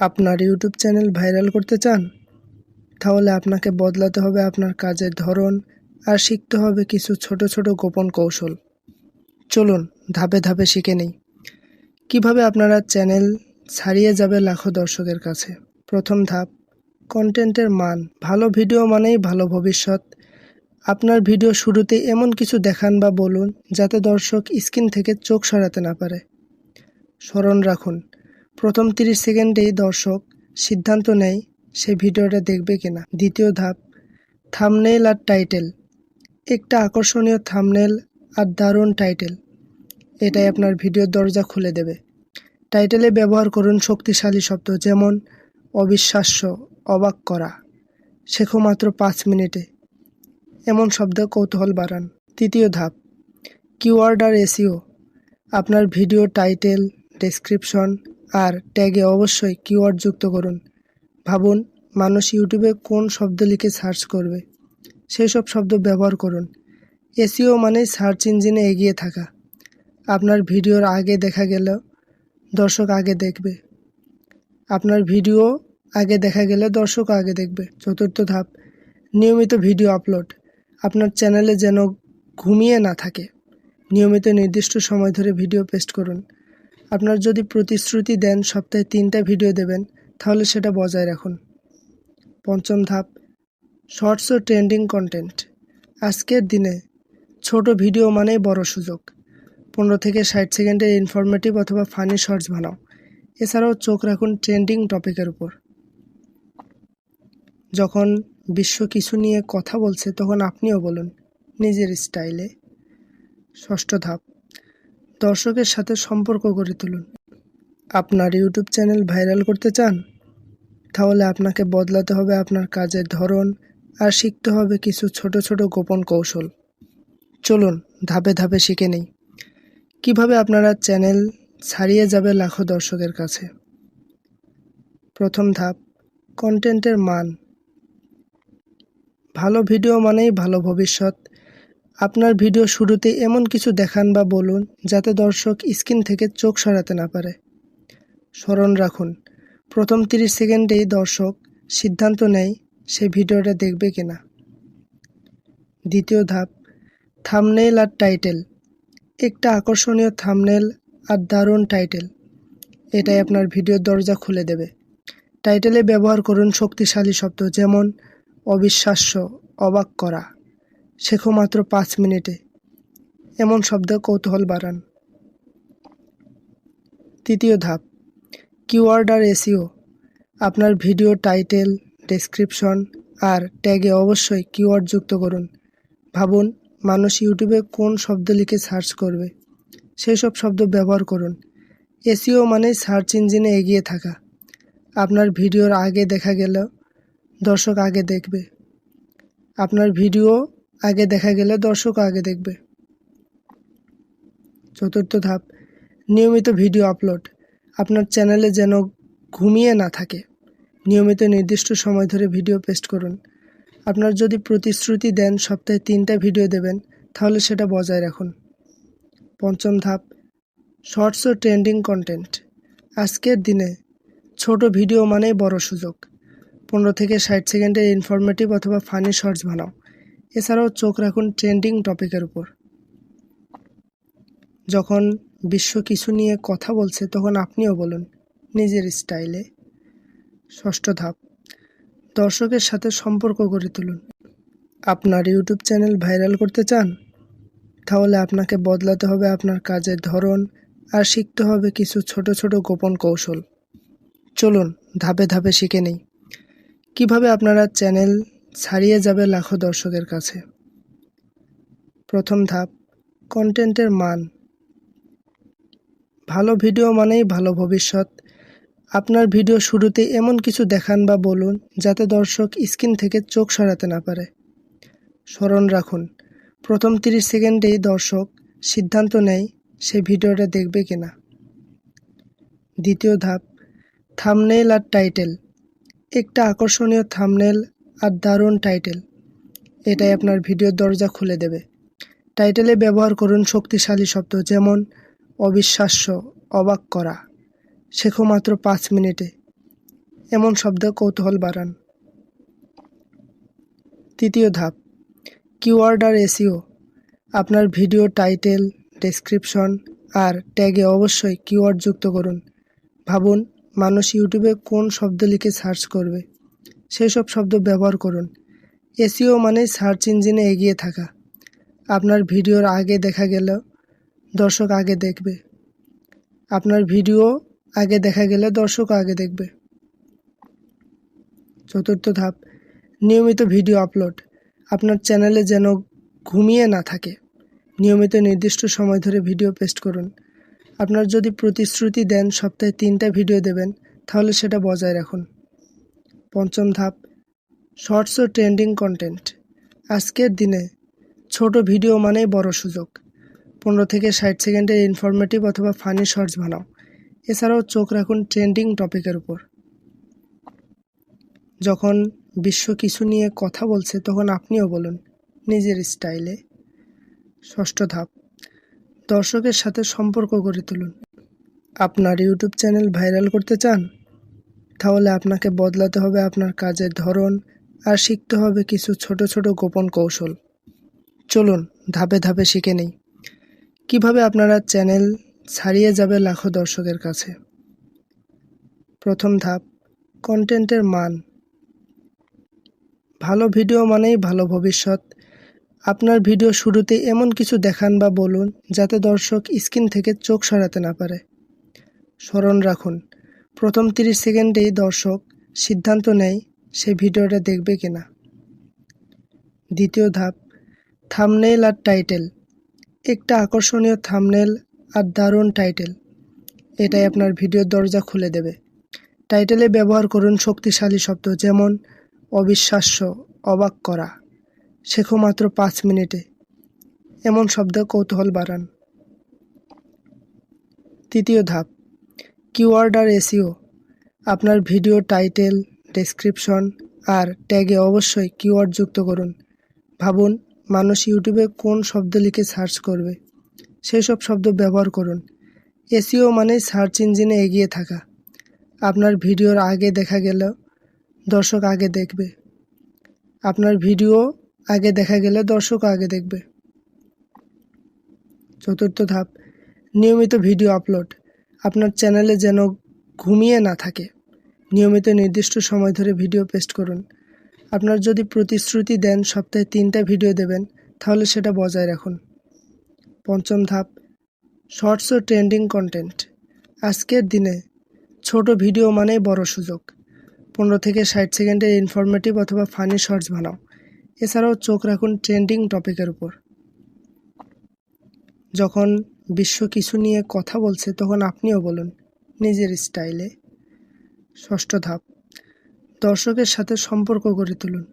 আপনার YouTube channel viral করতে চান, তাহলে আপনাকে বদলাতে হবে আপনার কাজের ধরন আর শিখতে হবে কিছু ছোট ছোট গোপন কৌশল। চলুন ধাপে ধাপে শিখে নেই। কীভাবে আপনারা চ্যানেল ছাড়িয়ে যাবে লাখো দর্শকের কাছে? প্রথম ধাপ, কন্টেন্টের মান। ভালো ভিডিও মানেই ভালো ভবিষ্যৎ। আপনার ভিডিও শুরুতে এমন কিছু দেখান বা বলুন, যাতে দর্শক স্ক্রিন থেকে চোখ সরাতে না পারে। স্মরণ রাখুন প্রথম তিরিশ সেকেন্ডেই দর্শক সিদ্ধান্ত নেয় সে ভিডিওটা দেখবে কিনা। দ্বিতীয় ধাপ থামনেল আর টাইটেল একটা আকর্ষণীয় থামনেল আর দারুণ টাইটেল এটাই আপনার ভিডিওর দরজা খুলে দেবে। টাইটেলে ব্যবহার করুন শক্তিশালী শব্দ যেমন অবিশ্বাস্য, অবাক করা। শেখো মাত্র পাঁচ মিনিটে। এমন শব্দ কৌতূহল বাড়ান। তৃতীয় ধাপ কিওয়ার্ড আর এসিও আপনার ভিডিও টাইটেল ডেসক্রিপশন আর ট্যাগে অবশ্যই কিওয়ার্ড যুক্ত করুন। ভাবুন, মানুষ ইউটিউবে কোন শব্দ লিখে সার্চ করবে? সেই সব শব্দ ব্যবহার করুন। এসিও মানে সার্চ ইঞ্জিনে এগিয়ে থাকা। আপনার ভিডিওর আগে দেখা গেল, দর্শক আগে দেখবে। আপনার ভিডিও আগে দেখা গেলে দর্শক আগে দেখবে। চতুর্থ ধাপ, নিয়মিত ভিডিও আপলোড আপনার চ্যানেলে যেন ঘুমিয়ে না থাকে। নিয়মিত নির্দিষ্ট সময় ধরে ভিডিও পেস্ট করুন। আপনার যদি প্রতিশ্রুতি দেন সপ্তাহে তিনটা ভিডিও দেবেন, তাহলে সেটা বজায় রাখুন। পঞ্চম ধাপ, শর্টস ও ট্রেন্ডিং কন্টেন্ট। আজকের দিনে ছোট ভিডিও মানেই বড় সুযোগ। পনেরো থেকে ষাট সেকেন্ডের ইনফরমেটিভ অথবা ফানি শর্টস বানাও। এছাড়াও চোখ রাখুন ট্রেন্ডিং টপিকের উপর। যখন বিশ্ব কিছু নিয়ে কথা বলছে, তখন আপনিও বলুন নিজের স্টাইলে ষষ্ঠ ধাপ দর্শকের সাথে সম্পর্ক গড়ে তুলুন। আপনার ইউটিউব চ্যানেল ভাইরাল করতে চান? তাহলে আপনাকে বদলাতে হবে আপনার কাজের ধরন আর শিখতে হবে কিছু ছোট ছোট গোপন কৌশল। চলুন, ধাপে ধাপে শিখে নেই। কীভাবে আপনারা চ্যানেল ছাড়িয়ে যাবে লাখো দর্শকের কাছে? প্রথম ধাপ কন্টেন্টের মান। ভালো ভিডিও মানেই ভালো ভবিষ্যৎ। আপনার ভিডিও শুরুতে এমন কিছু দেখান বা বলুন, যাতে দর্শক স্ক্রিন থেকে চোখ সরাতে না পারে। স্মরণ রাখুন, প্রথম তিরিশ সেকেন্ডেই দর্শক সিদ্ধান্ত নেয় সে ভিডিওটা দেখবে কিনা। দ্বিতীয় ধাপ থামনেল আর টাইটেল একটা আকর্ষণীয় থামনেল আর দারুণ টাইটেল এটাই আপনার ভিডিওর দরজা খুলে দেবে। টাইটেলে ব্যবহার করুন শক্তিশালী শব্দ যেমন অবিশ্বাস্য, অবাক করা। শেখো মাত্র পাঁচ মিনিটে। এমন শব্দ কৌতূহল বাড়ান। তৃতীয় ধাপ কিওয়ার্ড আর এসিও আপনার ভিডিও টাইটেল, ডেসক্রিপশন আর ট্যাগে অবশ্যই কিওয়ার্ড যুক্ত করুন। ভাবুন, মানুষ ইউটিউবে কোন শব্দ লিখে সার্চ করবে। সেই সব শব্দ ব্যবহার করুন। এসিও মানে সার্চ ইঞ্জিনে এগিয়ে থাকা। আপনার ভিডিওর আগে দেখা গেল দর্শক আগে দেখবে। আপনার ভিডিও আগে দেখা গেলে দর্শক আগে দেখবে। চতুর্থ ধাপ, নিয়মিত ভিডিও আপলোড। আপনার চ্যানেলে যেন ঘুমিয়ে না থাকে, নিয়মিত নির্দিষ্ট সময় ধরে ভিডিও পেস্ট করুন। আপনার যদি প্রতিশ্রুতি দেন সপ্তাহে তিনটা ভিডিও দেবেন, তাহলে সেটা বজায় রাখুন। পঞ্চম ধাপ, শর্টস ও ট্রেন্ডিং কন্টেন্ট। আজকের দিনে ছোট ভিডিও মানেই বড় সুযোগ। পনেরো থেকে ষাট সেকেন্ডের ইনফরমেটিভ অথবা ফানি শর্টস বানাও। এছাড়াও চোখ রাখুন ট্রেন্ডিং টপিকের উপর। যখন বিশ্ব কিছু নিয়ে কথা বলছে, তখন আপনিও বলুন, নিজের স্টাইলে। ষষ্ঠ ধাপ, দর্শকের সাথে সম্পর্ক গড়ে তুলুন। আপনার ইউটিউব চ্যানেল ভাইরাল করতে চান? তাহলে আপনাকে বদলাতে হবে আপনার কাজের ধরন আর শিখতে হবে কিছু ছোট ছোট গোপন কৌশল। চলুন, ধাপে ধাপে শিখে নেই। কীভাবে আপনারা চ্যানেল ছাড়িয়ে যাবে লাখো দর্শকের কাছে। প্রথম ধাপ, কন্টেন্টের মান। ভালো ভিডিও মানেই ভালো ভবিষ্যৎ। আপনার ভিডিও শুরুতে এমন কিছু দেখান বা বলুন, যাতে দর্শক স্ক্রিন থেকে চোখ সরাতে না পারে। স্মরণ রাখুন, প্রথম তিরিশ সেকেন্ডেই দর্শক সিদ্ধান্ত নেয় সে ভিডিওটা দেখবে কিনা। দ্বিতীয় ধাপ থামনেল আর টাইটেল। একটা আকর্ষণীয় থামনেল আর দারুণ টাইটেল। এটাই আপনার ভিডিওর দরজা খুলে দেবে। টাইটেলে ব্যবহার করুন শক্তিশালী শব্দ যেমন অবিশ্বাস্য, অবাক করা। শেখো মাত্র পাঁচ মিনিটে। এমন শব্দে কৌতূহল বাড়ান। তৃতীয় ধাপ, কিওয়ার্ড আর এসিও আপনার ভিডিও টাইটেল, ডেসক্রিপশন আর ট্যাগে অবশ্যই কিওয়ার্ড যুক্ত করুন। ভাবুন, মানুষ ইউটিউবে কোন শব্দ লিখে সার্চ করবে। সেই সব শব্দ ব্যবহার করুন। এসিও মানে সার্চ ইঞ্জিনে এগিয়ে থাকা। আপনার ভিডিওর আগে দেখা গেলেও দর্শক আগে দেখবে। আপনার ভিডিও আগে দেখা গেলে দর্শক আগে দেখবে। চতুর্থ ধাপ, নিয়মিত ভিডিও আপলোড। আপনার চ্যানেলে যেন ঘুমিয়ে না থাকে, নিয়মিত নির্দিষ্ট সময় ধরে ভিডিও পেস্ট করুন। আপনার যদি প্রতিশ্রুতি দেন সপ্তাহে তিনটা ভিডিও দেবেন, তাহলে সেটা বজায় রাখুন। পঞ্চম ধাপ, শর্টস ও ট্রেন্ডিং কন্টেন্ট। আজকের দিনে ছোট ভিডিও মানেই বড় সুযোগ। পনেরো থেকে ষাট সেকেন্ডের ইনফরমেটিভ অথবা ফানি শর্টস বানাও। এছাড়াও চোখ রাখুন ট্রেন্ডিং টপিকের উপর। যখন বিশ্ব কিছু নিয়ে কথা বলছে, তখন আপনিও বলুন, নিজের স্টাইলে ষষ্ঠ ধাপ, দর্শকের সাথে সম্পর্ক গড়ে তুলুন। আপনার ইউটিউব চ্যানেল ভাইরাল করতে চান? তাহলে আপনাকে বদলাতে হবে আপনার কাজের ধরন আর শিখতে হবে কিছু ছোট ছোট গোপন কৌশল। চলুন, ধাপে ধাপে শিখে নেই। কীভাবে আপনারা চ্যানেল ছাড়িয়ে যাবে লাখো দর্শকের কাছে? প্রথম ধাপ, কন্টেন্টের মান। ভালো ভিডিও মানেই ভালো ভবিষ্যৎ। আপনার ভিডিও শুরুতে এমন কিছু দেখান বা বলুন, যাতে দর্শক স্ক্রিন থেকে চোখ সরাতে না পারে। স্মরণ রাখুন প্রথম তিরিশ সেকেন্ডেই দর্শক সিদ্ধান্ত নেয় সে ভিডিওটা দেখবে কিনা। দ্বিতীয় ধাপ থামনেল আর টাইটেল একটা আকর্ষণীয় থামনেল আর দারুণ টাইটেল এটাই আপনার ভিডিওর দরজা খুলে দেবে। টাইটেলে ব্যবহার করুন শক্তিশালী শব্দ যেমন অবিশ্বাস্য, অবাক করা। শেখো মাত্র পাঁচ মিনিটে। এমন শব্দ কৌতূহল বাড়ান। তৃতীয় ধাপ কিওয়ার্ড আর এসিও আপনার ভিডিও টাইটেল, ডেসক্রিপশন আর ট্যাগে অবশ্যই কিওয়ার্ড যুক্ত করুন। ভাবুন, মানুষ ইউটিউবে কোন শব্দ লিখে সার্চ করবে। সেই সব শব্দ ব্যবহার করুন। এসিও মানে সার্চ ইঞ্জিনে এগিয়ে থাকা। আপনার ভিডিওর আগে দেখা গেলেও দর্শক আগে দেখবে। আপনার ভিডিও আগে দেখা গেলে দর্শক আগে দেখবে। চতুর্থ ধাপ, নিয়মিত ভিডিও আপলোড। আপনার চ্যানেলে যেন ঘুমিয়ে না থাকে। নিয়মিত নির্দিষ্ট সময় ধরে ভিডিও পেস্ট করুন। আপনার যদি প্রতিশ্রুতি দেন সপ্তাহে তিনটা ভিডিও দেবেন, তাহলে সেটা বজায় রাখুন। পঞ্চম ধাপ, শর্টস ও ট্রেন্ডিং কন্টেন্ট। আজকের দিনে ছোট ভিডিও মানেই বড় সুযোগ। পনেরো থেকে ষাট সেকেন্ডের ইনফরমেটিভ অথবা ফানি শর্টস বানাও। এছাড়াও চোখ রাখুন ট্রেন্ডিং টপিকের উপর। যখন বিশ্ব কিছু নিয়ে কথা বলছে, তখন আপনিও বলুন, নিজের স্টাইলে। ষষ্ঠ ধাপ, দর্শকের সাথে সম্পর্ক গড়ে তুলুন।